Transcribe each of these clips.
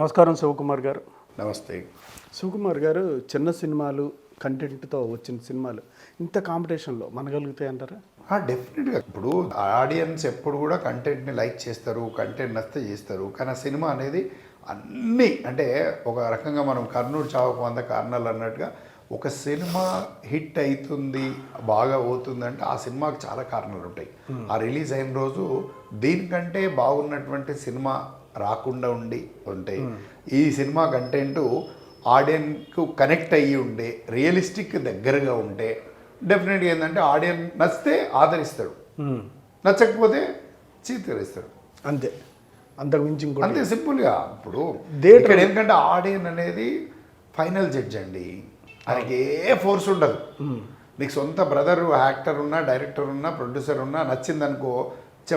నమస్కారం శివకుమార్ గారు. నమస్తే. శివకుమార్ గారు చిన్న సినిమాలు కంటెంట్తో వచ్చిన సినిమాలు ఇంత కాంపిటీషన్లో మనగలుగుతాయి అంటారా డెఫినెట్గా. ఇప్పుడు ఆడియన్స్ ఎప్పుడు కూడా కంటెంట్ని లైక్ చేస్తారు కంటెంట్ నచ్చితే చేస్తారు. కానీ ఆ సినిమా అనేది అన్నీ అంటే ఒక రకంగా మనం కర్నూలు చావుకు వంద కారణాలు అన్నట్టుగా ఒక సినిమా హిట్ అవుతుంది బాగా అవుతుంది అంటే ఆ సినిమాకి చాలా కారణాలు ఉంటాయి. ఆ రిలీజ్ అయిన రోజు దీనికంటే బాగున్నటువంటి సినిమా రాకుండా ఉండి ఉంటాయి ఈ సినిమా కంటెంట్ ఆడియన్కు కనెక్ట్ అయ్యి ఉండే రియలిస్టిక్ దగ్గరగా ఉంటే డెఫినెట్గా ఏంటంటే ఆడియన్ నచ్చితే ఆదరిస్తాడు. నచ్చకపోతే చీతరిస్తాడు అంతే. అంతకు మించి అంతే సింపుల్గా ఇప్పుడు ఇక్కడ ఏంటంటే ఆడియన్ అనేది ఫైనల్ జడ్జ్ అండి. ఆయనకి ఏ ఫోర్స్ ఉండదు. నీకు సొంత బ్రదర్ యాక్టర్ ఉన్నా డైరెక్టర్ ఉన్నా ప్రొడ్యూసర్ ఉన్నా నచ్చిందనుకో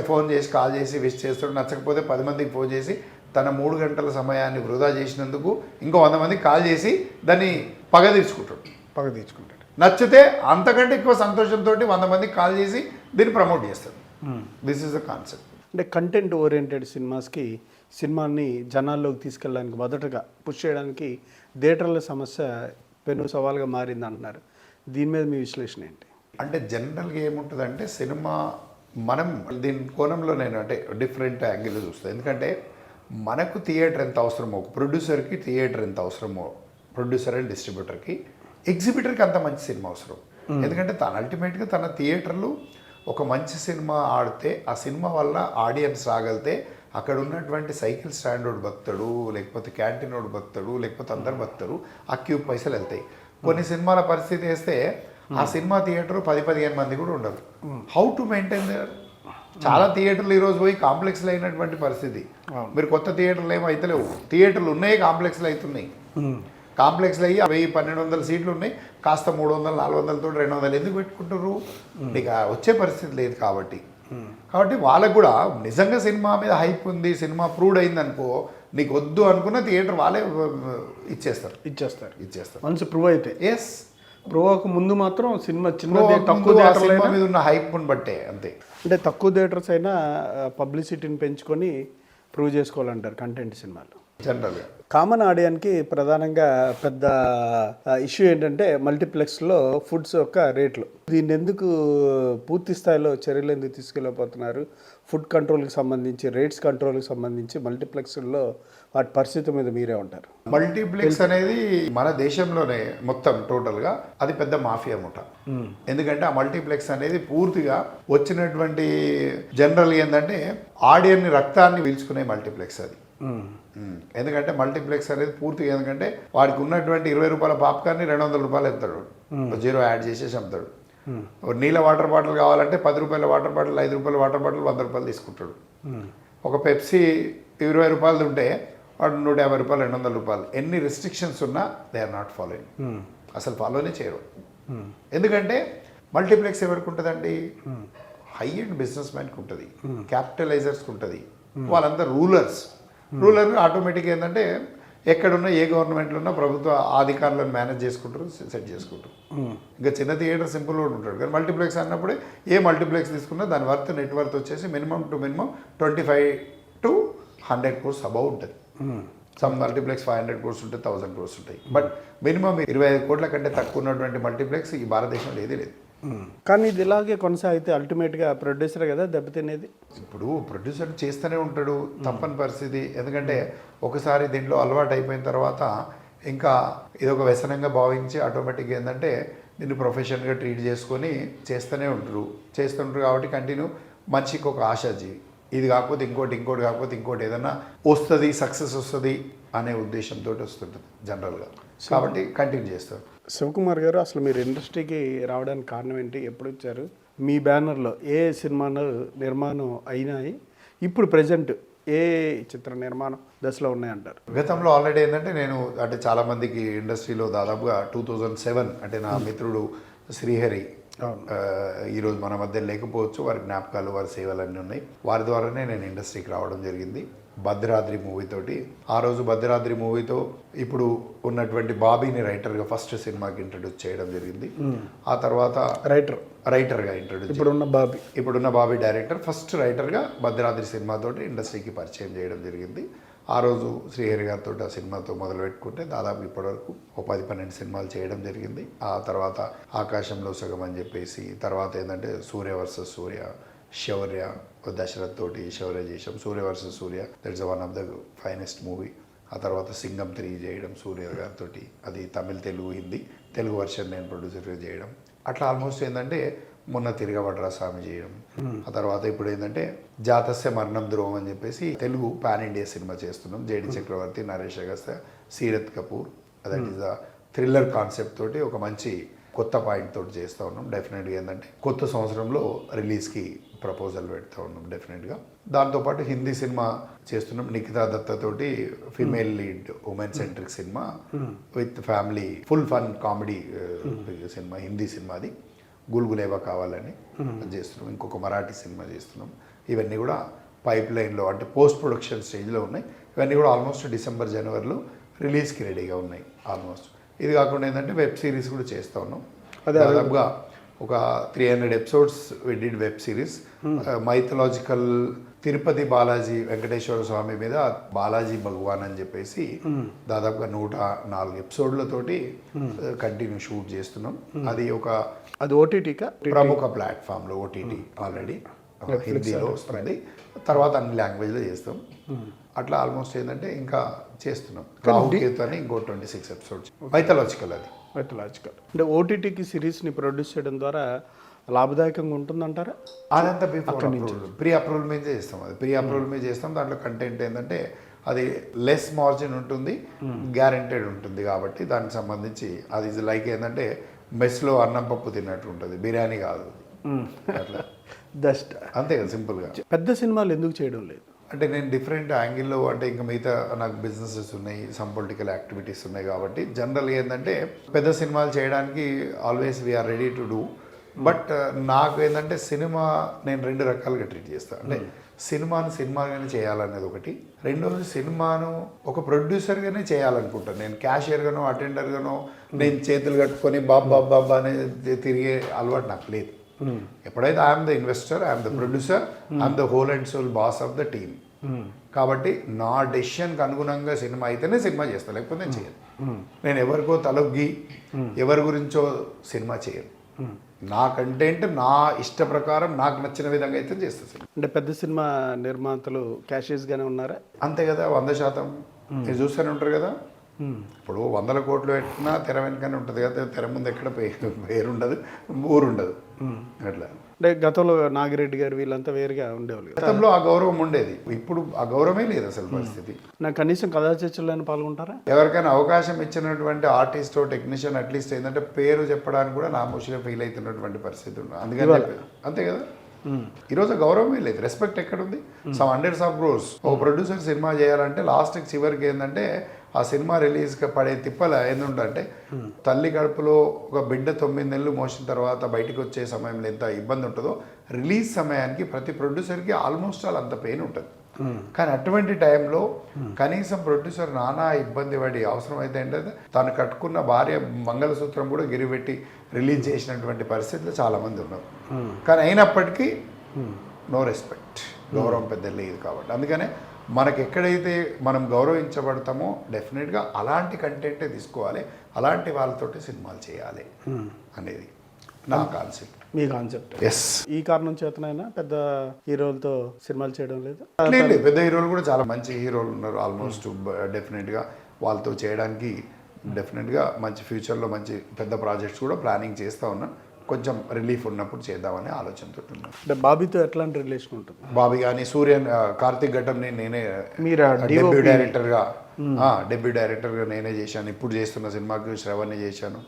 ఫోన్ చేసి కాల్ చేసి విష్ చేస్తాడు నచ్చకపోతే పది మందికి ఫోన్ చేసి తన మూడు గంటల సమయాన్ని వృధా చేసినందుకు ఇంకో వంద మందికి కాల్ చేసి దాన్ని పగ తీర్చుకుంటాడు. పగ తీర్చుకుంటాడు. నచ్చితే అంతకంటే ఎక్కువ సంతోషంతో వంద మందికి కాల్ చేసి దీన్ని ప్రమోట్ చేస్తాడు. దిస్ ఇస్ ద కాన్సెప్ట్ అంటే కంటెంట్ ఓరియంటెడ్ సినిమాస్కి సినిమాని జనాల్లోకి తీసుకెళ్ళడానికి మొదటగా పుష్ చేయడానికి థియేటర్ల సమస్య పెను సవాల్గా మారింది అంటున్నారు దీని మీద మీ విశ్లేషణ ఏంటి? అంటే జనరల్గా ఏముంటుందంటే సినిమా మనం దీని కోణంలో నేను అంటే డిఫరెంట్ యాంగిల్ చూస్తాను ఎందుకంటే మనకు థియేటర్ ఎంత అవసరమో ఒక ప్రొడ్యూసర్కి థియేటర్ ఎంత అవసరమో ప్రొడ్యూసర్ అండ్ డిస్ట్రిబ్యూటర్కి ఎగ్జిబిటర్కి అంత మంచి సినిమా అవసరం. ఎందుకంటే తన అల్టిమేట్గా తన థియేటర్లు ఒక మంచి సినిమా ఆడితే ఆ సినిమా వల్ల ఆడియన్స్ రాగలితే అక్కడ ఉన్నటువంటి సైకిల్ స్టాండ్ వాడు భక్తుడు లేకపోతే క్యాంటీన్ వాడు భక్తుడు లేకపోతే అందరు భక్తుడు ఆ క్యూబ్ పైసలు వెళ్తాయి. కొన్ని సినిమాల పరిస్థితి వేస్తే ఆ సినిమా థియేటర్ పది పదిహేను మంది కూడా ఉండరు. హౌ టు మెయింటైన్ దర్ చాలా థియేటర్లు ఈరోజు పోయి కాంప్లెక్స్లు అయినటువంటి పరిస్థితి. మీరు కొత్త థియేటర్లు ఏమో అయితలేవు. థియేటర్లు ఉన్నాయి కాంప్లెక్స్లు అవుతున్నాయి కాంప్లెక్స్లు అయ్యి వెయ్యి పన్నెండు వందల సీట్లు ఉన్నాయి. కాస్త మూడు వందలు నాలుగు వందలతో రెండు వందలు ఎందుకు పెట్టుకుంటారు నీకు ఆ వచ్చే పరిస్థితి లేదు కాబట్టి. కాబట్టి వాళ్ళకు కూడా నిజంగా సినిమా మీద హైప్ ఉంది సినిమా ప్రూవ్డ్ అయింది అనుకో నీకు వద్దు అనుకున్న థియేటర్ వాళ్ళే ఇచ్చేస్తారు. ఇచ్చేస్తారు. ఇచ్చేస్తారు. వన్స్ ప్రూవ్ అయితే. ఎస్ ప్రూవ్ అవ్వక ముందు మాత్రం సినిమా చిన్న తక్కువ థియేటర్లు మీద ఉన్న హైప్ని బట్టే అంతే. అంటే తక్కువ థియేటర్స్ అయినా పబ్లిసిటీని పెంచుకొని ప్రూవ్ చేసుకోవాలంటారు కంటెంట్ సినిమాలు. జనరల్గా కామన్ ఆడియన్కి ప్రధానంగా పెద్ద ఇష్యూ ఏంటంటే మల్టీప్లెక్స్లో ఫుడ్స్ యొక్క రేట్లు. దీన్ని ఎందుకు పూర్తి స్థాయిలో చర్యలు ఎందుకు తీసుకెళ్ళిపోతున్నారు ఫుడ్ కంట్రోల్కి సంబంధించి రేట్స్ కంట్రోల్కి సంబంధించి మల్టీప్లెక్స్లో వాటి పరిస్థితి మీద మీరే ఉంటారు. మల్టీప్లెక్స్ అనేది మన దేశంలోనే మొత్తం టోటల్గా అది పెద్ద మాఫియా ముఠ ఎందుకంటే ఆ మల్టీప్లెక్స్ అనేది పూర్తిగా వచ్చినటువంటి జనరల్ ఏంటంటే ఆడియన్ రక్తాన్ని పీల్చుకునే మల్టీప్లెక్స్ అది. ఎందుకంటే మల్టీప్లెక్స్ అనేది పూర్తిగా ఎందుకంటే వాడికి ఉన్నటువంటి ఇరవై రూపాయల పాప్కార్న్ని రెండు వందల రూపాయలు ఎత్తాడు జీరో యాడ్ చేసేసి అమ్ముతాడు. ఒక నీళ్ళ వాటర్ బాటిల్ కావాలంటే పది రూపాయల వాటర్ బాటిల్ ఐదు రూపాయల వాటర్ బాటిల్ వంద రూపాయలు తీసుకుంటాడు. ఒక పెప్సీ ఇరవై రూపాయలు ఉంటే వాడు నూట యాభై రూపాయలు రెండు వందల రూపాయలు. ఎన్ని రెస్ట్రిక్షన్స్ ఉన్నా దే ఆర్ నాట్ ఫాలోయింగ్ అసలు ఫాలోనే చేయరు. ఎందుకంటే మల్టీప్లెక్స్ ఎవరికి ఉంటుందండి హై అండ్ బిజినెస్ మ్యాన్కి ఉంటుంది క్యాపిటలైజర్స్కి ఉంటుంది వాళ్ళంతా రూలర్స్ రూలర్ ఆటోమేటిక్ ఏంటంటే ఎక్కడున్నా ఏ గవర్నమెంట్లో ఉన్నా ప్రభుత్వ అధికారులను మేనేజ్ చేసుకుంటారు సెట్ చేసుకుంటారు. ఇంకా చిన్న థియేటర్ సింపుల్ కూడా ఉంటాడు. కానీ మల్టీప్లెక్స్ అన్నప్పుడే ఏ మల్టీప్లెక్స్ తీసుకున్నా దాని వర్త్ నెట్ వర్త్ వచ్చేసి minimum to minimum twenty five to hundred crores above ఉంటుంది. Some multiplex five hundred crores ఉంటే థౌసండ్ క్రోర్స్ ఉంటాయి. బట్ మినిమం ఇరవై ఐదు కోట్ల కంటే తక్కువ ఉన్నటువంటి మల్టీప్లెక్స్ ఈ భారతదేశంలో ఏదీ లేదు. కానీ ఇది ఇలాగే కొనసాగితే అల్టిమేట్గా ప్రొడ్యూసర్ కదా దెబ్బతినేది? ఇప్పుడు ప్రొడ్యూసర్ చేస్తూనే ఉంటాడు తప్పని పరిస్థితి. ఎందుకంటే ఒకసారి దీంట్లో అలవాటు అయిపోయిన తర్వాత ఇంకా ఇది ఒక వ్యసనంగా భావించి ఆటోమేటిక్గా ఏంటంటే దీన్ని ప్రొఫెషన్గా ట్రీట్ చేసుకొని చేస్తూనే ఉంటారు. చేస్తుంటారు కాబట్టి కంటిన్యూ మనిషికి ఒక ఆశాజీవి ఇది కాకపోతే ఇంకోటి ఇంకోటి కాకపోతే ఇంకోటి ఏదైనా వస్తుంది సక్సెస్ వస్తుంది అనే ఉద్దేశంతో వస్తుంటుంది జనరల్గా కాబట్టి కంటిన్యూ చేస్తారు. శివకుమార్ గారు అసలు మీరు ఇండస్ట్రీకి రావడానికి కారణం ఏంటి? ఎప్పుడు వచ్చారు? మీ బ్యానర్లో ఏ సినిమాలు నిర్మాణం అయినాయి? ఇప్పుడు ప్రజెంట్ ఏ చిత్ర నిర్మాణం దశలో ఉన్నాయంటారు? గతంలో ఆల్రెడీ ఏంటంటే నేను అంటే చాలా మందికి ఇండస్ట్రీలో దాదాపుగా టూ థౌజండ్ సెవెన్ అంటే నా మిత్రుడు శ్రీహరి ఈరోజు మన మధ్య లేకపోవచ్చు వారి జ్ఞాపకాలు వారి సేవలు అన్నీ ఉన్నాయి. వారి ద్వారానే నేను ఇండస్ట్రీకి రావడం జరిగింది. భద్రాద్రి మూవీతోటి ఆ రోజు భద్రాద్రి మూవీతో ఇప్పుడు ఉన్నటువంటి బాబీని రైటర్గా ఫస్ట్ సినిమాకి ఇంట్రడ్యూస్ చేయడం జరిగింది. ఆ తర్వాత రైటర్ రైటర్గా ఇంట్రడ్యూస్ ఇప్పుడున్న బాబీ. ఇప్పుడున్న బాబీ డైరెక్టర్ ఫస్ట్ రైటర్గా భద్రాద్రి సినిమాతోటి ఇండస్ట్రీకి పరిచయం చేయడం జరిగింది. ఆ రోజు శ్రీహరి గారితో ఆ సినిమాతో మొదలు పెట్టుకుంటే దాదాపు ఇప్పటివరకు ఒక పది పన్నెండు సినిమాలు చేయడం జరిగింది. ఆ తర్వాత ఆకాశంలో సగం అని చెప్పేసి తర్వాత ఏంటంటే సూర్య వర్సెస్ సూర్య శౌర్య దశరథ్ తోటి శౌర్య చేసాం Surya versus Surya that's one of the finest movie. ఆ తర్వాత సింగం త్రీ చేయడం సూర్య గారితో అది తమిళ్ తెలుగు హిందీ తెలుగు వర్షన్ నేను ప్రొడ్యూసర్గా చేయడం. అట్లా ఆల్మోస్ట్ ఏంటంటే మొన్న తిరగబడ్రా స్వామి చేయడం ఆ తర్వాత ఇప్పుడు ఏంటంటే జాతస్య మరణం ధ్రువం అని చెప్పేసి తెలుగు పాన్ ఇండియా సినిమా చేస్తున్నాం. JD Chakravarthy Naresh Agastya Seerat Kapoor. That is the thriller concept తోటి ఒక మంచి కొత్త పాయింట్ తోటి చేస్తూ ఉన్నాం. డెఫినెట్గా ఏంటంటే కొత్త సంవత్సరంలో రిలీజ్కి ప్రపోజల్ పెడతా ఉన్నాం డెఫినెట్గా దాంతోపాటు హిందీ సినిమా చేస్తున్నాం. నిఖితా దత్త తోటి female lead women centric cinema with family full fun comedy cinema Hindi cinema అది. గుల్గులేవా కావాలని చేస్తున్నాం. ఇంకొక మరాఠీ సినిమా చేస్తున్నాం. ఇవన్నీ కూడా పైప్ లైన్లో అంటే పోస్ట్ ప్రొడక్షన్ స్టేజ్లో ఉన్నాయి. ఇవన్నీ కూడా ఆల్మోస్ట్ డిసెంబర్ జనవరిలో రిలీజ్కి రెడీగా ఉన్నాయి ఆల్మోస్ట్. ఇది కాకుండా ఏంటంటే వెబ్ సిరీస్ కూడా చేస్తూ ఉన్నాం. అదే, దాదాపుగా ఒక three hundred episodes విడిడ్ web series. Mythological Tirupati Balaji Venkateswara Swamy మీద బాలాజీ భగవాన్ అని చెప్పేసి దాదాపుగా నూట నాలుగు ఎపిసోడ్లతోటి కంటిన్యూ షూట్ చేస్తున్నాం. అది ఒక అది ఓటీటీకా ప్రముఖ ప్లాట్ఫామ్లో ఓటీటీ ఆల్రెడీ. హిందీలో వస్తుంది. తర్వాత అన్ని లాంగ్వేజ్లో చేస్తాం. అట్లా ఆల్మోస్ట్ ఏంటంటే ఇంకా చేస్తున్నాం. రాహుకేతు అని ఇంకో ట్వంటీ సిక్స్ ఎపిసోడ్స్. మైథలాజికల్ అది. మెటలాజికల్ అంటే ఓటీటీకి సిరీస్ని ప్రొడ్యూస్ చేయడం ద్వారా లాభదాయకంగా ఉంటుందంటారా? అదంతా బిఫోర్ అప్రూవల్ ప్రీ అప్రూవల్ మీద చేస్తాం అది. ప్రీ అప్రూవల్ మీద చేస్తాం. దాంట్లో కంటెంట్ ఏంటంటే అది లెస్ మార్జిన్ ఉంటుంది గ్యారెంటెడ్ ఉంటుంది కాబట్టి దానికి సంబంధించి అది లైక్ ఏంటంటే మెస్లో అన్నం పప్పు తిన్నట్టు ఉంటుంది. బిర్యానీ కాదు. అట్లా. జస్ట్ అంతే కదా సింపుల్గా పెద్ద సినిమాలు ఎందుకు చేయడం లేదు? అంటే నేను డిఫరెంట్ యాంగిల్లో అంటే ఇంకా మిగతా నాకు బిజినెసెస్ ఉన్నాయి సమ్ పొలిటికల్ యాక్టివిటీస్ ఉన్నాయి కాబట్టి జనరల్గా ఏంటంటే పెద్ద సినిమాలు చేయడానికి always we are ready to do but నాకు ఏంటంటే సినిమా నేను రెండు రకాలుగా ట్రీట్ చేస్తాను అంటే సినిమాను సినిమాగానే చేయాలనేది ఒకటి. రెండోది సినిమాను ఒక ప్రొడ్యూసర్గానే చేయాలనుకుంటాను. నేను క్యాషియర్గానో అటెండర్గానో నేను చేతులు కట్టుకొని బాబ్ బాబ్ బాబా అనే తిరిగే అలవాటు నాకు లేదు. ఎప్పుడైతే I'm the investor I'm the producer I'm the whole and sole boss of the team కాబట్టి నా డెసిషన్కి అనుగుణంగా సినిమా అయితేనే సినిమా చేస్తాను లేకపోతే నేను చేయను. నేను ఎవరికో తలొగ్గి ఎవరి గురించో సినిమా చేయను. నా కంటెంట్ నా ఇష్ట ప్రకారం నాకు నచ్చిన విధంగా అయితే సినిమా. అంటే పెద్ద సినిమా నిర్మాతలు క్యాషియస్గానే ఉన్నారా? అంతే కదా వంద శాతం. మీరు చూస్తూనే ఉంటారు కదా. ఇప్పుడు వందల కోట్లు పెట్టినా తెర వెనుకనే ఉంటుంది కదా తెర ముందు ఎక్కడ పేరు పేరు ఉండదు ఊరు ఉండదు అట్లా. అంటే గతంలో నాగిరెడ్డి గారు వీళ్ళంతా వేరుగా ఉండేవాళ్ళు గతంలో ఆ గౌరవం ఉండేది. ఇప్పుడు ఆ గౌరవమే లేదు అసలు పరిస్థితి. నాకు కనీసం కథా చర్చల్లో పాల్గొంటారా? ఎవరికైనా అవకాశం ఇచ్చినటువంటి ఆర్టిస్ట్ టెక్నీషియన్ అట్లీస్ట్ ఏంటంటే పేరు చెప్పడానికి కూడా నామోషిగా ఫీల్ అవుతున్నటువంటి పరిస్థితి ఉంది. అందుకని అంతే కదా? ఈరోజు ఆ గౌరవమే లేదు. రెస్పెక్ట్ ఎక్కడుంది? సమ్ హండ్రెడ్స్ ఆఫ్ క్రోర్స్ ఒక ప్రొడ్యూసర్ సినిమా చేయాలంటే లాస్ట్కి చివరికి ఏంటంటే ఆ సినిమా రిలీజ్కి పడే తిప్పల ఏంటంటే తల్లి కడుపులో ఒక బిడ్డ తొమ్మిది నెలలు మోసిన తర్వాత బయటకు వచ్చే సమయంలో ఎంత ఇబ్బంది ఉంటుందో రిలీజ్ సమయానికి ప్రతి ప్రొడ్యూసర్కి ఆల్మోస్ట్ ఆల్ అంత పెయిన్ ఉంటుంది. కానీ అటువంటి టైంలో కనీసం ప్రొడ్యూసర్ నానా ఇబ్బంది పడి అవసరమైతే ఏంటంటే తను కట్టుకున్న భార్య మంగళసూత్రం కూడా గిరిపెట్టి రిలీజ్ చేసినటువంటి పరిస్థితులు చాలామంది ఉన్నారు. కానీ అయినప్పటికీ నో రెస్పెక్ట్. గౌరవం పెద్ద లేదు కాబట్టి. అందుకనే మనకి ఎక్కడైతే మనం గౌరవించబడతామో డెఫినెట్గా అలాంటి కంటెంటే తీసుకోవాలి. అలాంటి వాళ్ళతోటి సినిమాలు చేయాలి అనేది నా కాన్సెప్ట్ మీ కాన్సెప్ట్ ఎస్ ఈ కారణం చేతనైనా పెద్ద హీరోలతో సినిమాలు చేయడం లేదు? లేదు పెద్ద హీరోలు కూడా చాలా మంచి హీరోలు ఉన్నారు ఆల్మోస్ట్. డెఫినెట్గా వాళ్ళతో చేయడానికి డెఫినెట్గా మంచి ఫ్యూచర్లో మంచి పెద్ద ప్రాజెక్ట్స్ కూడా ప్లానింగ్ చేస్తూ ఉన్నాను కొంచెం రిలీఫ్ ఉన్నప్పుడు చేద్దామని ఆలోచనతో ఉన్నాను. అంటే బాబీతో ఎట్లాంటి రిలేషన్ ఉంటుంది? బాబీ కానీ సూర్యన్ కార్తిక్ ఘట్టంని నేనే మీరు? డెబ్యూ డైరెక్టర్గా డెబ్యూ డైరెక్టర్గా నేనే చేశాను. ఇప్పుడు చేస్తున్న సినిమాకి శ్రవణ్ని చేశాను.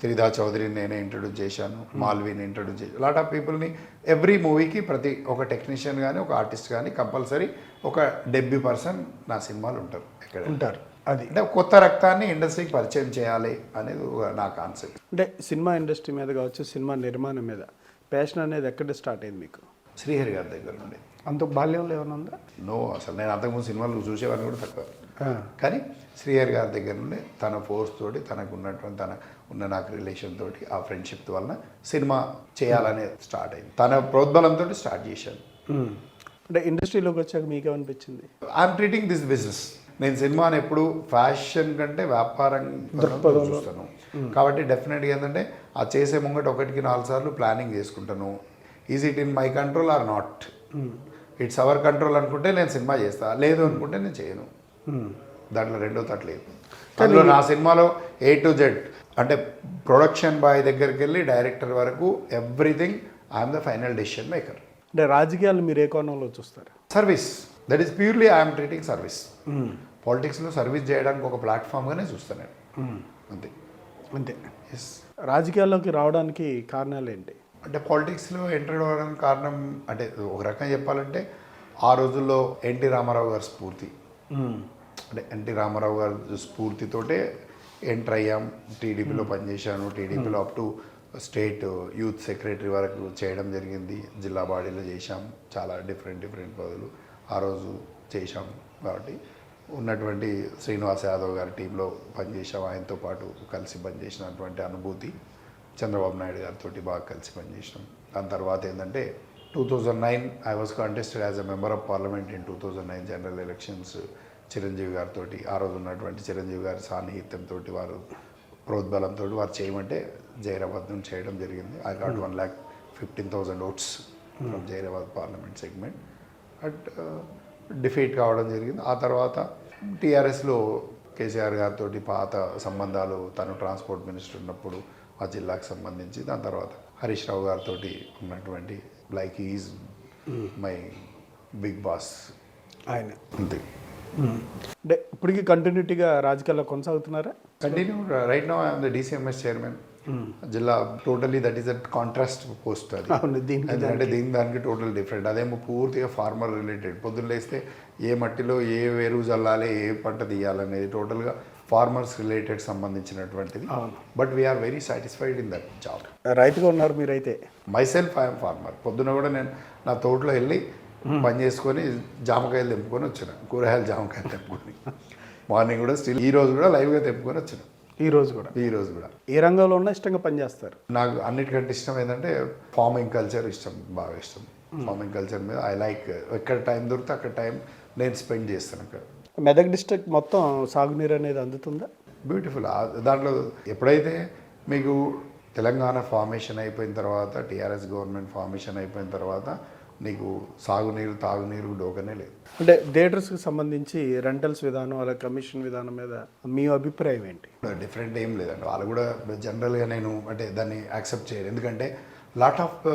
త్రిదా చౌదరిని నేనే ఇంట్రడ్యూస్ చేశాను. మాల్వీని ఇంట్రడ్యూస్ చేశాను. లాట్ ఆఫ్ పీపుల్ని ఎవ్రీ మూవీకి ప్రతి ఒక టెక్నీషియన్ కానీ ఒక ఆర్టిస్ట్ కానీ కంపల్సరీ ఒక డెబ్యూ పర్సన్ నా సినిమాలు ఉంటారు ఎక్కడ. ఉంటారు. అది. అంటే కొత్త రక్తాన్ని ఇండస్ట్రీకి పరిచయం చేయాలి అనేది నా కాన్సెప్ట్ అంటే సినిమా ఇండస్ట్రీ మీద కావచ్చు సినిమా నిర్మాణం మీద ప్యాషన్ అనేది ఎక్కడ స్టార్ట్ అయింది మీకు? శ్రీహరి గారి దగ్గర నుండి. అంత బాల్యంలో ఏమైనా ఉందా? నో అసలు నేను అంతకుముందు సినిమాలు చూసేవాడిని కూడా తక్కువ. కానీ శ్రీహరి గారి దగ్గర నుండి తన ఫోర్స్ తోటి తనకు ఉన్నటువంటి తన ఉన్న నాకు రిలేషన్ తోటి ఆ ఫ్రెండ్షిప్ వలన సినిమా చేయాలనే స్టార్ట్ అయింది. తన ప్రోద్బలంతో స్టార్ట్ చేశాను. అంటే ఇండస్ట్రీలోకి వచ్చాక మీకేమనిపించింది? ఐఎమ్ ట్రీటింగ్ దిస్ బిజినెస్ నేను సినిమాని ఎప్పుడు ఫ్యాషన్ కంటే వ్యాపారం చూస్తాను. కాబట్టి డెఫినెట్గా ఏంటంటే ఆ చేసే ముంగట ఒకటికి నాలుగు సార్లు ప్లానింగ్ చేసుకుంటాను. Is it in my control or not it's our control అనుకుంటే నేను సినిమా చేస్తా. లేదు అనుకుంటే నేను చేయను. దాంట్లో రెండో తట్ లేదు. అందులో నా సినిమాలో ఏ టు జెడ్ అంటే ప్రొడక్షన్ బాయ్ దగ్గరికి వెళ్ళి డైరెక్టర్ వరకు everything I'm the final decision maker అంటే రాజకీయాలు మీరు ఏ కోణంలో చూస్తారు? Service that is purely I'm treating service పాలిటిక్స్లో సర్వీస్ చేయడానికి ఒక ప్లాట్ఫామ్గానే చూస్తాను నేను. అంతే. అంతే. ఎస్ రాజకీయాల్లోకి రావడానికి కారణాలు ఏంటి అంటే పాలిటిక్స్లో ఎంటర్ అవ్వడానికి కారణం అంటే ఒక రకంగా చెప్పాలంటే ఆ రోజుల్లో ఎన్టీ రామారావు గారి స్ఫూర్తి. అంటే ఎన్టీ రామారావు గారి స్ఫూర్తితోటే ఎంటర్ అయ్యాం. టీడీపీలో పనిచేశాను. టీడీపీలో up to state youth secretary వరకు చేయడం జరిగింది. జిల్లా బాడీలో చేశాం. చాలా డిఫరెంట్ డిఫరెంట్ పదవులు ఆ రోజు చేశాం కాబట్టి. ఉన్నటువంటి శ్రీనివాస్ యాదవ్ గారి టీంలో పనిచేసాం ఆయనతో పాటు కలిసి పనిచేసినటువంటి అనుభూతి చంద్రబాబు నాయుడు గారితో బాగా కలిసి పనిచేసినాం. దాని తర్వాత ఏంటంటే two thousand nine I was contested as a member of parliament in two thousand nine general elections Chiranjeevi గారితో ఆ రోజు ఉన్నటువంటి చిరంజీవి గారి సాన్నిహిత్యంతో వారు ప్రోద్బలంతో వారు చేయమంటే జైరాబాద్ నుంచి చేయడం జరిగింది. I got one lakh fifteen thousand votes from Zaheerabad parliament segment at defeat కావడం జరిగింది. ఆ తర్వాత టీఆర్ఎస్లో కేసీఆర్ గారితో పాత సంబంధాలు తను ట్రాన్స్పోర్ట్ మినిస్టర్ ఉన్నప్పుడు ఆ జిల్లాకు సంబంధించి దాని తర్వాత హరీష్ రావు గారితో ఉన్నటువంటి like is my big boss. ఆయన. అంతే. అంటే ఇప్పటికీ కంటిన్యూటీగా రాజకీయాల్లో కొనసాగుతున్నారా? Continue right no I'm the DCMS chairman జిల్లా totally that is a contrast post అది. ఎందుకంటే దీని దానికి టోటల్ డిఫరెంట్. అదేమో పూర్తిగా ఫార్మర్ రిలేటెడ్. పొద్దున్న లేస్తే ఏ మట్టిలో ఏ వేరు చల్లాలి ఏ పంట తీయాలనేది టోటల్గా ఫార్మర్స్ రిలేటెడ్ సంబంధించినటువంటిది. But we are very satisfied in that job రైతుగా ఉన్నారు మీరైతే? మై సెల్ఫ్ ఐఎమ్ ఫార్మర్ పొద్దున కూడా నేను నా తోటలో వెళ్ళి పని చేసుకొని జామకాయలు తెంపుకొని వచ్చిన. కూరగాయలు జామకాయలు తెంపుకొని. మార్నింగ్ కూడా స్టిల్ ఈ రోజు కూడా లైవ్గా తెంపుకొని వచ్చిన. ఈ రోజు కూడా. ఈ రోజు కూడా. ఏ రంగంలో ఉన్నా ఇష్టంగా పనిచేస్తారు? నాకు అన్నిటికంటే ఇష్టం ఏంటంటే ఫార్మింగ్ కల్చర్ ఇష్టం బాగా ఇష్టం. ఫార్మింగ్ కల్చర్ మీద ఐ లైక్ ఎక్కడ టైం దొరికితే అక్కడ టైం నేను స్పెండ్ చేస్తాను అక్కడ. మెదక్ డిస్ట్రిక్ట్ మొత్తం సాగునీరు అనేది అందుతుందా? బ్యూటిఫుల్ దాంట్లో ఎప్పుడైతే మీకు తెలంగాణ ఫార్మేషన్ అయిపోయిన తర్వాత టీఆర్ఎస్ గవర్నమెంట్ ఫార్మేషన్ అయిపోయిన తర్వాత నీకు సాగునీరు తాగునీరు డోకనే లేదు. అంటే థియేటర్స్కి సంబంధించి రెంటల్స్ విధానం అలాగే కమిషన్ విధానం మీద మీ అభిప్రాయం ఏంటి? డిఫరెంట్ ఏం లేదండి. వాళ్ళు కూడా జనరల్గా నేను అంటే దాన్ని యాక్సెప్ట్ చేయరు. ఎందుకంటే లాట్ ఆఫ్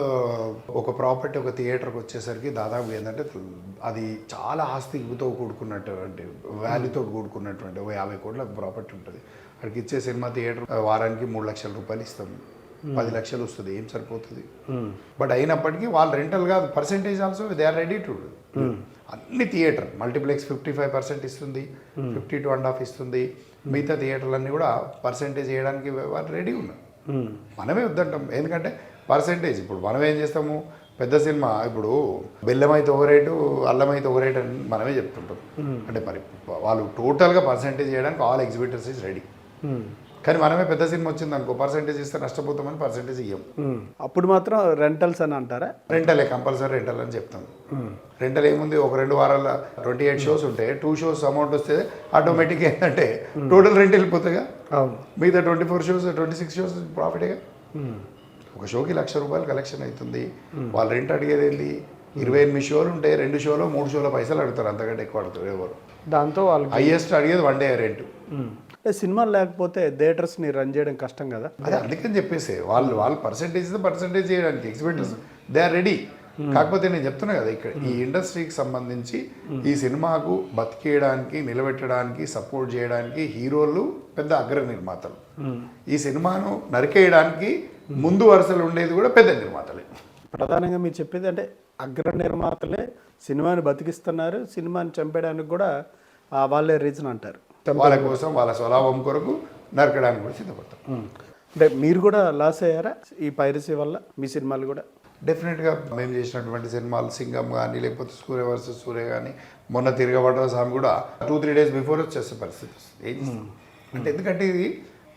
ఒక ప్రాపర్టీ ఒక థియేటర్కి వచ్చేసరికి దాదాపు ఏంటంటే అది చాలా ఆస్తితో కూడుకున్నటువంటి వాల్యూతో కూడుకున్నటువంటి ఒక యాభై కోట్ల ప్రాపర్టీ ఉంటుంది. అక్కడికి ఇచ్చే సినిమా థియేటర్ వారానికి మూడు లక్షల రూపాయలు ఇస్తాం. పది లక్షలు వస్తుంది ఏం సరిపోతుంది? బట్ అయినప్పటికీ వాళ్ళు రెంటల్ కాదు percentage also they are ready to అన్ని theatre multiplex fifty five percent ఇస్తుంది ఫిఫ్టీ టూ అండ్ హాఫ్ ఇస్తుంది. మిగతా థియేటర్లన్నీ కూడా పర్సెంటేజ్ చేయడానికి వాళ్ళు రెడీ ఉన్నారు. మనమే వద్దంటాం. ఎందుకంటే పర్సెంటేజ్ ఇప్పుడు మనం ఏం చేస్తాము? పెద్ద సినిమా ఇప్పుడు బెల్లం అయితే ఒక రేటు అల్లం అయితే ఒక రేటు అని మనమే చెప్తుంటాం. అంటే మరి వాళ్ళు టోటల్గా పర్సెంటేజ్ చేయడానికి ఆల్ ఎగ్జిబిటర్స్ ఇస్ రెడీ కానీ మనమే పెద్ద సినిమా వచ్చింది అనుకో పర్సెంటేజ్ ఇస్తే నష్టపోతామని పర్సెంటేజ్ ఇవ్వం అప్పుడు మాత్రం రెంటల్స్ అని అంటారా? రెంటలే కంపల్సరీ రెంటల్ అని చెప్తాం. రెంటల్ ఏముంది? ఒక రెండు వారాల ట్వంటీ ఎయిట్ షోస్ ఉంటాయి. టూ షోస్ అమౌంట్ వస్తే ఆటోమేటిక్గా ఏంటంటే టోటల్ రెంట్ వెళ్ళిపోతాయిగా. అవును. మిగతా twenty four shows twenty six shows ప్రాఫిటేగా ఒక షోకి లక్ష రూపాయలు కలెక్షన్ అవుతుంది. వాళ్ళు రెంట్ అడిగేది ఏంటి ఇరవై ఎనిమిది షోలు ఉంటే రెండు షోలో మూడు షోలో పైసలు అడుగుతారు అంతకంటే ఎక్కువ అడుగుతారు ఎవరు. దాంతో వాళ్ళకి హైయెస్ట్ అడిగేది వన్ డే రెంట్ అంటే సినిమాలు లేకపోతే థియేటర్స్ని రన్ చేయడం కష్టం కదా? అదే అందుకని చెప్పేసి వాళ్ళు వాళ్ళు పర్సంటేజ్ పర్సంటేజ్ చేయడానికి ఎక్స్పెక్టర్స్ దే ఆర్ రెడీ కాకపోతే నేను చెప్తున్నా కదా ఇక్కడ ఈ ఇండస్ట్రీకి సంబంధించి ఈ సినిమాకు బతికేయడానికి నిలబెట్టడానికి సపోర్ట్ చేయడానికి హీరోలు పెద్ద అగ్ర నిర్మాతలు. ఈ సినిమాను నరికేయడానికి ముందు వరుసలు ఉండేది కూడా పెద్ద నిర్మాతలే. ప్రధానంగా మీరు చెప్పేది అంటే అగ్ర నిర్మాతలే సినిమాని బతికిస్తున్నారు సినిమాని చంపేయడానికి కూడా ఆ, వాళ్ళే రీజన్ అంటారు. వాళ్ళ కోసం వాళ్ళ స్వలాభం కొరకు నరకడానికి కూడా సిద్ధపడతారు అంటే మీరు కూడా లాస్ అయ్యారా? ఈ పైరసీ వల్ల మీ సినిమాలు కూడా? డెఫినెట్గా మేము చేసినటువంటి సినిమాలు సింగం కానీ లేకపోతే సూర్య వర్సెస్ సూర్య కానీ మొన్న తిరగబడ్డ స్వామి కూడా టూ త్రీ డేస్ బిఫోర్ వచ్చేసే పరిస్థితి? అంటే ఎందుకంటే ఇది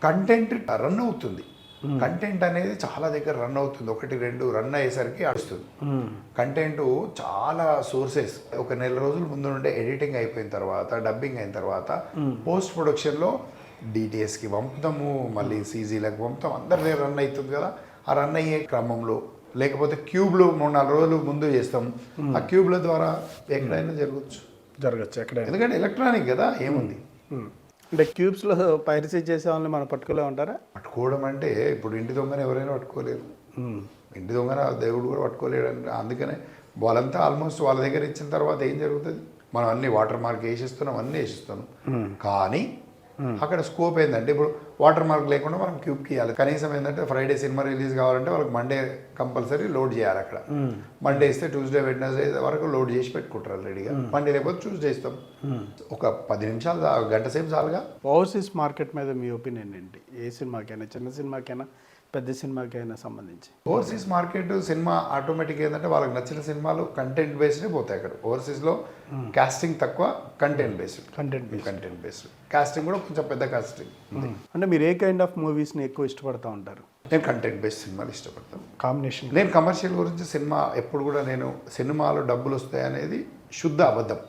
కంటెంట్ రన్ అవుతుంది. కంటెంట్ అనేది చాలా దగ్గర రన్ అవుతుంది. ఒకటి రెండు రన్ అయ్యేసరికి అడుస్తుంది. కంటెంట్ చాలా సోర్సెస్. ఒక నెల రోజుల ముందు నుండే ఎడిటింగ్ అయిపోయిన తర్వాత డబ్బింగ్ అయిన తర్వాత పోస్ట్ ప్రొడక్షన్లో డిటిఎస్కి పంపుతాము. మళ్ళీ సీజీలకు పంపుతాం. అందరి దగ్గర రన్ అవుతుంది కదా. ఆ రన్ అయ్యే క్రమంలో లేకపోతే క్యూబ్లో మూడు నాలుగు రోజులు ముందు చేస్తాం. ఆ క్యూబ్ల ద్వారా ఎక్కడైనా జరగచ్చు. జరగచ్చు ఎక్కడైనా. ఎందుకంటే ఎలక్ట్రానిక్ కదా ఏముంది. అంటే క్యూబ్స్లో పైరసీ చేసే వాళ్ళని మనం పట్టుకోలే ఉంటారా పట్టుకోవడం అంటే ఇప్పుడు ఇంటి దొంగను ఎవరైనా పట్టుకోలేరు. ఇంటి దొంగన దేవుడు కూడా పట్టుకోలేడు అందుకనే వాళ్ళంతా ఆల్మోస్ట్ వాళ్ళ దగ్గర ఇచ్చిన తర్వాత ఏం జరుగుతుంది? మనం అన్ని వాటర్ మార్క్ వేసిస్తున్నాం అన్నీ వేసిస్తున్నాం. కానీ అక్కడ స్కోప్ ఏంటంటే ఇప్పుడు వాటర్ మార్క్ లేకుండా మనం క్యూబ్కి ఇవ్వాలి కనీసం ఏంటంటే ఫ్రైడే సినిమా రిలీజ్ కావాలంటే వాళ్ళకి మండే కంపల్సరీ లోడ్ చేయాలి అక్కడ. మండే ఇస్తే ట్యూస్డే వెడ్నెస్డే వరకు లోడ్ చేసి పెట్టుకుంటారు రెడీగా మండే లేకపోతే ట్యూస్డే ఇస్తాం. ఒక పది నిమిషాలు గంట సేపు చాలుగా. ఓవర్సీస్ మార్కెట్ మీద మీ ఒపీనియన్ ఏంటి? ఏ సినిమాకైనా చిన్న సినిమాకైనా పెద్ద సినిమాకైనా సంబంధించి. ఓవర్సీస్ మార్కెట్ సినిమా ఆటోమేటిక్ ఏంటంటే వాళ్ళకి నచ్చిన సినిమాలు కంటెంట్ బేస్డ్ పోతాయి అక్కడ. ఓవర్సీస్లో కాస్టింగ్ తక్కువ content based content content based casting కూడా కొంచెం పెద్ద కాస్టింగ్ అంటే మీరు ఏ కైండ్ ఆఫ్ మూవీస్ని ఎక్కువ ఇష్టపడతా ఉంటారు? నేను కంటెంట్ బేస్డ్ సినిమాలు ఇష్టపడతాను. కాంబినేషన్ నేను కమర్షియల్ గురించి సినిమా ఎప్పుడు కూడా నేను సినిమాలో డబ్బులు వస్తాయి అనేది శుద్ధ అబద్ధం.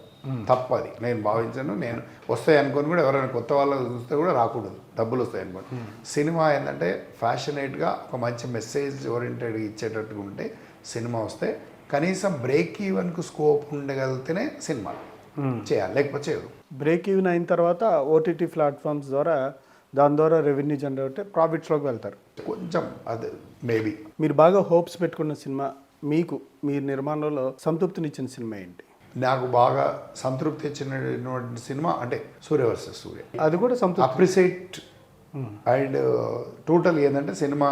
తప్పది. నేను భావించను నేను వస్తాయి అనుకొని కూడా ఎవరైనా కొత్త వాళ్ళు చూస్తే కూడా రాకూడదు డబ్బులు వస్తాయి అనుకోని సినిమా ఏంటంటే ఫ్యాషనేట్గా ఒక మంచి మెసేజ్ ఓరియంటెడ్ ఇచ్చేటట్టుగా ఉంటే సినిమా వస్తే కనీసం బ్రేక్ ఈవెన్కు స్కోప్ ఉండగలిగితేనే సినిమా చేయాలి లేకపోతే చేయదు బ్రేక్ ఈవెన్ అయిన తర్వాత ఓటీటీ ప్లాట్ఫామ్స్ ద్వారా దాని ద్వారా రెవెన్యూ జనరేట్ ప్రాఫిట్స్లోకి వెళ్తారు. కొంచెం అదే మేబీ. మీరు బాగా హోప్స్ పెట్టుకున్న సినిమా మీకు మీ నిర్మాణంలో సంతృప్తినిచ్చిన సినిమా ఏంటి? నాకు బాగా సంతృప్తి ఇచ్చినటువంటి సినిమా అంటే సూర్య వర్సెస్ సూర్య. అది కూడా అప్రిసియేట్ అండ్ టోటల్ ఏంటంటే సినిమా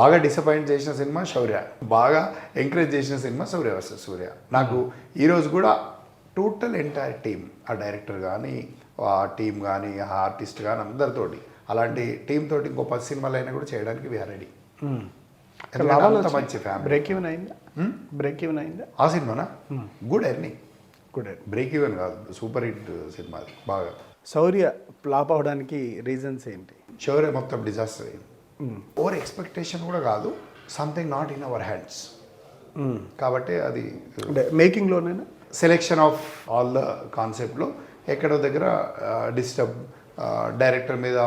బాగా డిసప్పాయింట్ చేసిన సినిమా శౌర్య. బాగా ఎంకరేజ్ చేసిన సినిమా సూర్య వర్సెస్ సూర్య. నాకు ఈరోజు కూడా టోటల్ ఎంటైర్ టీమ్ ఆ డైరెక్టర్ కానీ ఆ టీం కానీ ఆ ఆర్టిస్ట్ కానీ అందరితోటి. అలాంటి టీం తోటి ఇంకో పది సినిమాలు అయినా కూడా చేయడానికి వీఆర్ రెడీ మంచి ఫ్యామిలీ బ్రేక్ ఈవెన్ అయిందా? బ్రేక్ ఈవెన్ అయిందా? ఆ సినిమానా? Good earning good break even కాదు సూపర్ హిట్ సినిమా అది బాగా. శౌర్య ఫ్లాప్ అవడానికి రీజన్స్ ఏంటి? శౌర్య మొత్తం డిజాస్టర్ అయింది. ఓవర్ ఎక్స్పెక్టేషన్ కూడా కాదు something not in our hands కాబట్టి అది మేకింగ్లోనేనా? సెలెక్షన్ ఆఫ్ ఆల్ ద కాన్సెప్ట్లో ఎక్కడో దగ్గర డిస్టర్బ్ డైరెక్టర్ మీద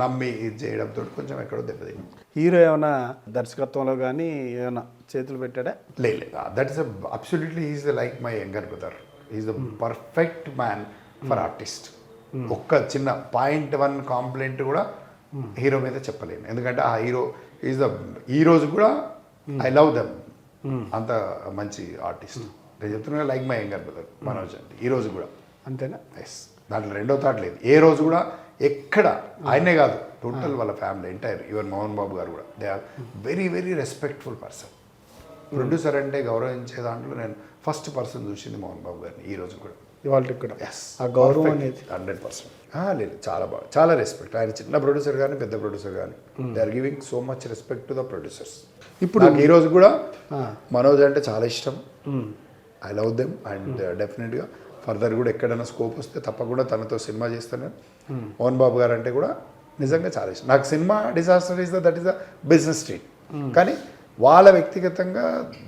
నమ్మి ఇది చేయడంతో కొంచెం ఎక్కడో దెబ్బతింది. హీరో ఏమైనా దర్శకత్వంలో కానీ ఏమైనా చేతులు పెట్టాడా? లేదు that is absolutely is like my younger brother is the perfect man for artist ఒక్క చిన్న పాయింట్ వన్ కాంప్లైంట్ కూడా హీరో మీద చెప్పలేను ఎందుకంటే ఆ హీరో ఈజ్ ద ఈ రోజు కూడా ఐ లవ్ దమ్ అంత మంచి ఆర్టిస్ట్ నేను చెప్తున్నా like my younger brother Manoj అంటే ఈ రోజు కూడా. అంతేనా? ఎస్ దాంట్లో రెండో థాట్ లేదు. ఏ రోజు కూడా ఎక్కడ ఆయనే కాదు టోటల్ వాళ్ళ family entire even Mohan Babu garu కూడా. They are very very respectful person producer అంటే గౌరవించే దాంట్లో నేను ఫస్ట్ పర్సన్ చూసింది మోహన్ బాబు గారిని ఈ రోజు కూడా. ఇవాళకి కూడా. ఎస్ ఆ గౌరవం అనేది. Hundred percent. లేదు చాలా బాగా చాలా రెస్పెక్ట్ ఆయన చిన్న ప్రొడ్యూసర్ కానీ పెద్ద ప్రొడ్యూసర్ కానీ they are giving so much respect to the producers ఇప్పుడు నాకు ఈ రోజు కూడా మనోజ్ అంటే చాలా ఇష్టం. ఐ లవ్ దెమ్ అండ్ డెఫినెట్గా ఫర్దర్ కూడా ఎక్కడైనా స్కోప్ వస్తే తప్పకుండా తనతో సినిమా చేస్తాను. మోహన్ బాబు గారు అంటే కూడా నిజంగా చాలా ఇష్టం. నాకు cinema disaster is the that is the business street కానీ వాళ్ళ వ్యక్తిగతంగా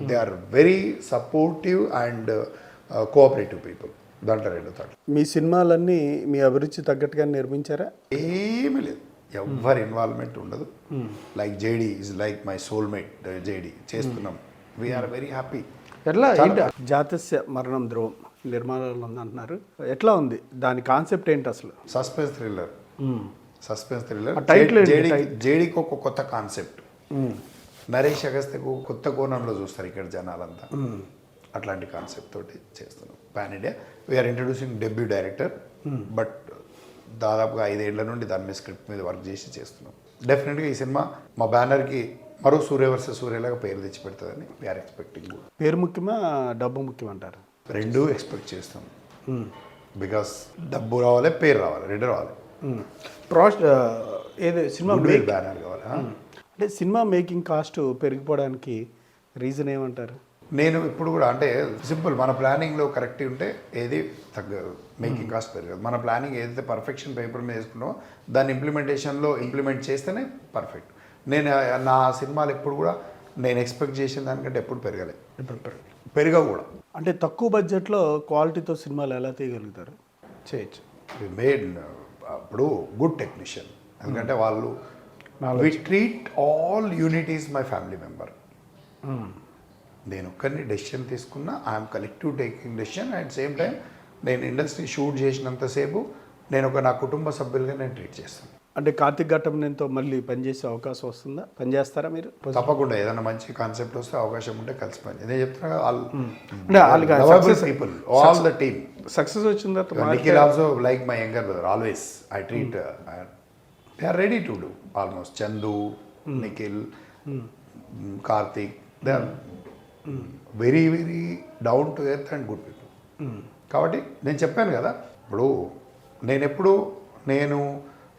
they are very supportive and cooperative people దాంట్లో రెండో థాట్ మీ సినిమాలన్నీ మీ అభిరుచి తగ్గట్టుగా నిర్మించారా? ఏమీ లేదు. ఎవ్వరి ఇన్వాల్వ్మెంట్ ఉండదు. Like JD is like my soulmate JD చేస్తున్నాం. వీఆర్ వెరీ హ్యాపీ ఎట్లా? ఏంటి? జాతస్య మరణం ధ్రువం నిర్మాణంలో ఉంది అంటున్నారు. ఎట్లా ఉంది? దాని కాన్సెప్ట్ ఏంటి అసలు? Suspense thriller suspense thriller? JD జేడీకి ఒక కొత్త కాన్సెప్ట్ నరేష్ అగస్త్యకు కొత్త కోణంలో చూస్తారు ఇక్కడ జనాలంతా. అట్లాంటి కాన్సెప్ట్ తోటి చేస్తున్నాం pan India we are introducing debut director but దాదాపుగా ఐదేళ్ళ నుండి దాని మీద స్క్రిప్ట్ మీద వర్క్ చేసి చేస్తున్నాం. డెఫినెట్గా ఈ సినిమా మా బ్యానర్కి మరో సూర్య వర్సెస్ సూర్యలాగా పేరు తెచ్చి పెడుతుందని వీఆర్ ఎక్స్పెక్టింగ్ పేరు ముఖ్యమా డబ్బు ముఖ్యం అంటారు రెండూ ఎక్స్పెక్ట్ చేస్తాం. బికాస్ డబ్బు రావాలి పేరు రావాలి రెండు రావాలి. ప్రాస్ ఏది సినిమా బ్యానర్ కావాలి? అంటే సినిమా మేకింగ్ కాస్ట్ పెరిగిపోవడానికి రీజన్ ఏమంటారు? నేను ఇప్పుడు కూడా అంటే సింపుల్ మన ప్లానింగ్లో కరెక్ట్ ఉంటే ఏది తగ్గదు మేకింగ్ కాస్ట్ పెరగదు. మన ప్లానింగ్ ఏదైతే పర్ఫెక్షన్ పేపర్ మీద వేసుకున్నామో దాన్ని ఇంప్లిమెంటేషన్లో ఇంప్లిమెంట్ చేస్తేనే పర్ఫెక్ట్. నేను నా సినిమాలు ఎప్పుడు కూడా నేను ఎక్స్పెక్ట్ చేసిన దానికంటే ఎప్పుడు పెరగలేదు ఇప్పుడు పెరగ- పెరగ కూడా. అంటే తక్కువ బడ్జెట్లో క్వాలిటీతో సినిమాలు ఎలా తీయగలుగుతారు? చేయొచ్చు మేడ్ ఇప్పుడు గుడ్ టెక్నీషియన్. ఎందుకంటే వాళ్ళు we treat all unities my family member నేను ఒక్కరిని డెసిషన్ తీసుకున్నా I'm collective taking decision at same time నేను ఇండస్ట్రీ షూట్ చేసినంతసేపు నేను ఒక నా కుటుంబ సభ్యులుగా నేను ట్రీట్ చేస్తాను. అంటే కార్తిక్ ఘట్టంతో మళ్ళీ పనిచేసే అవకాశం వస్తుందా? పనిచేస్తారా మీరు? తప్పకుండా ఏదైనా మంచి కాన్సెప్ట్ వస్తే అవకాశం ఉంటే కలిసి పని నేను చెప్తున్నా all people the team success వచ్చిన తర్వాత like my younger brother always I treat they are ready to do almost Chandu Nikhil Karthik they are very very down to earth and good people కాబట్టి నేను చెప్పాను కదా ఇప్పుడు నేను ఎప్పుడు నేను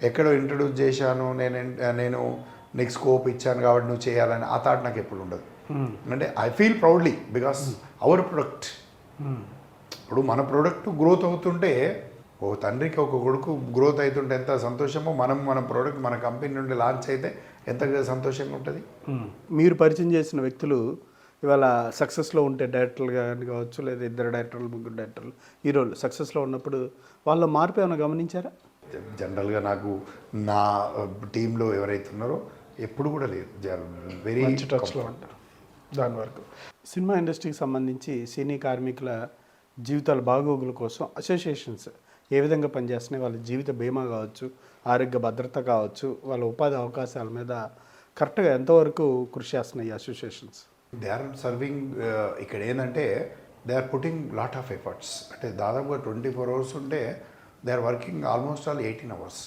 ఎక్కడో ఇంట్రడ్యూస్ చేశాను నేను నేను నీకు స్కోప్ ఇచ్చాను కాబట్టి నువ్వు చేయాలని ఆ థాట్ నాకు ఎప్పుడు ఉండదు. అంటే I feel proudly because our product ఇప్పుడు మన ప్రోడక్ట్ గ్రోత్ అవుతుంటే ఓ తండ్రికి ఒక కొడుకు గ్రోత్ అవుతుంటే ఎంత సంతోషమో మనం మన ప్రోడక్ట్ మన కంపెనీ నుండి లాంచ్ అయితే ఎంత సంతోషంగా ఉంటుంది. మీరు పరిచయం చేసిన వ్యక్తులు ఇవాళ సక్సెస్లో ఉంటే డైరెక్టర్లు కానీ కావచ్చు లేదా ఇద్దరు డైరెక్టర్లు ముగ్గురు డైరెక్టర్లు హీరోలు సక్సెస్లో ఉన్నప్పుడు వాళ్ళ మార్పు ఏమైనా గమనించారా? జనరల్గా నాకు నా టీంలో ఎవరైతే ఉన్నారో ఎప్పుడు కూడా లేదు. వెరీ టచ్లో ఉంటారు. దాని వరకు. సినిమా ఇండస్ట్రీకి సంబంధించి సినీ కార్మికుల జీవితాల బాగోగుల కోసం అసోసియేషన్స్ ఏ విధంగా పనిచేస్తున్నాయి వాళ్ళ జీవిత బీమా కావచ్చు ఆరోగ్య భద్రత కావచ్చు వాళ్ళ ఉపాధి అవకాశాల మీద కరెక్ట్గా ఎంతవరకు కృషి చేస్తున్నాయి అసోసియేషన్స్? దే ఆర్ సర్వింగ్ ఇక్కడ ఏంటంటే they are putting lot of efforts అంటే దాదాపుగా ట్వంటీ ఫోర్ అవర్స్ ఉంటే they are working almost all eighteen hours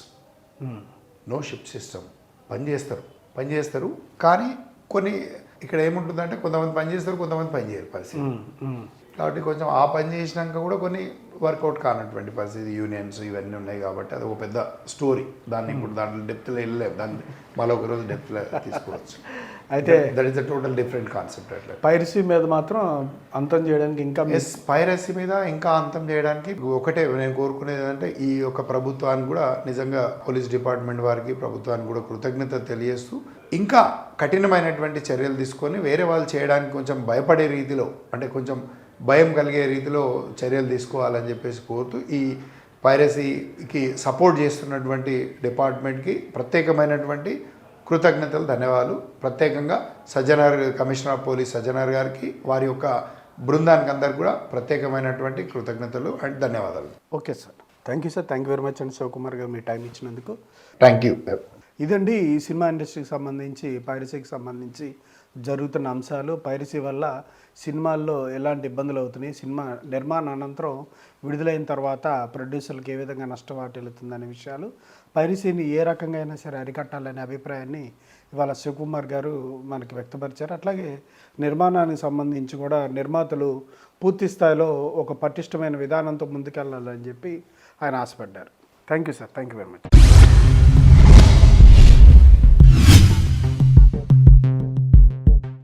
no shift system పని చేస్తారు. పని చేస్తారు కానీ కొన్ని ఇక్కడ ఏముంటుందంటే కొంతమంది పని చేస్తారు కొంతమంది పని చేయరు పరిస్థితి. కాబట్టి కొంచెం ఆ పని చేసినాక కూడా కొన్ని వర్కౌట్ కానటువంటి పరిస్థితి యూనియన్స్ ఇవన్నీ ఉన్నాయి కాబట్టి అది ఒక పెద్ద స్టోరీ. దాన్ని ఇప్పుడు దాంట్లో డెప్త్లో వెళ్ళలేము దాన్ని మళ్ళీ రోజు డెప్త్లో తీసుకోవచ్చు అయితే that is the total different concept అట్లా. పైరసీ మీద మాత్రం అంతం చేయడానికి ఇంకా ఎస్ పైరసీ మీద ఇంకా అంతం చేయడానికి ఒకటే నేను కోరుకునేది ఏంటంటే ఈ యొక్క ప్రభుత్వానికి కూడా నిజంగా పోలీస్ డిపార్ట్మెంట్ వారికి ప్రభుత్వానికి కూడా కృతజ్ఞత తెలియజేస్తూ ఇంకా కఠినమైనటువంటి చర్యలు తీసుకొని వేరే వాళ్ళు చేయడానికి కొంచెం భయపడే రీతిలో అంటే కొంచెం భయం కలిగే రీతిలో చర్యలు తీసుకోవాలని చెప్పేసి కోరుతూ ఈ పైరసీకి సపోర్ట్ చేస్తున్నటువంటి డిపార్ట్మెంట్కి ప్రత్యేకమైనటువంటి కృతజ్ఞతలు ధన్యవాదాలు. ప్రత్యేకంగా Sajjanar commissioner of police Sajjanar గారికి వారి యొక్క బృందానికి అందరికి కూడా ప్రత్యేకమైనటువంటి కృతజ్ఞతలు అండ్ ధన్యవాదాలు. Okay sir. Thank you sir. Thank you very much అండి శివకుమార్ గారు మీ టైం ఇచ్చినందుకు. థ్యాంక్ యూ ఇదండి ఈ సినిమా ఇండస్ట్రీకి సంబంధించి పైరసీకి సంబంధించి జరుగుతున్న అంశాలు. పైరసీ వల్ల సినిమాల్లో ఎలాంటి ఇబ్బందులు అవుతున్నాయి? సినిమా నిర్మాణ అనంతరం విడుదలైన తర్వాత ప్రొడ్యూసర్లకు ఏ విధంగా నష్టం వాటిల్లుతుందనే విషయాలు పైరసీని ఏ రకంగా అయినా సరే అరికట్టాలనే అభిప్రాయాన్ని ఇవాళ శివకుమార్ గారు మనకి వ్యక్తపరిచారు. అట్లాగే నిర్మాణానికి సంబంధించి కూడా నిర్మాతలు పూర్తి స్థాయిలో ఒక పటిష్టమైన విధానంతో ముందుకెళ్ళాలని చెప్పి ఆయన ఆశపడ్డారు. Thank you sir thank you very much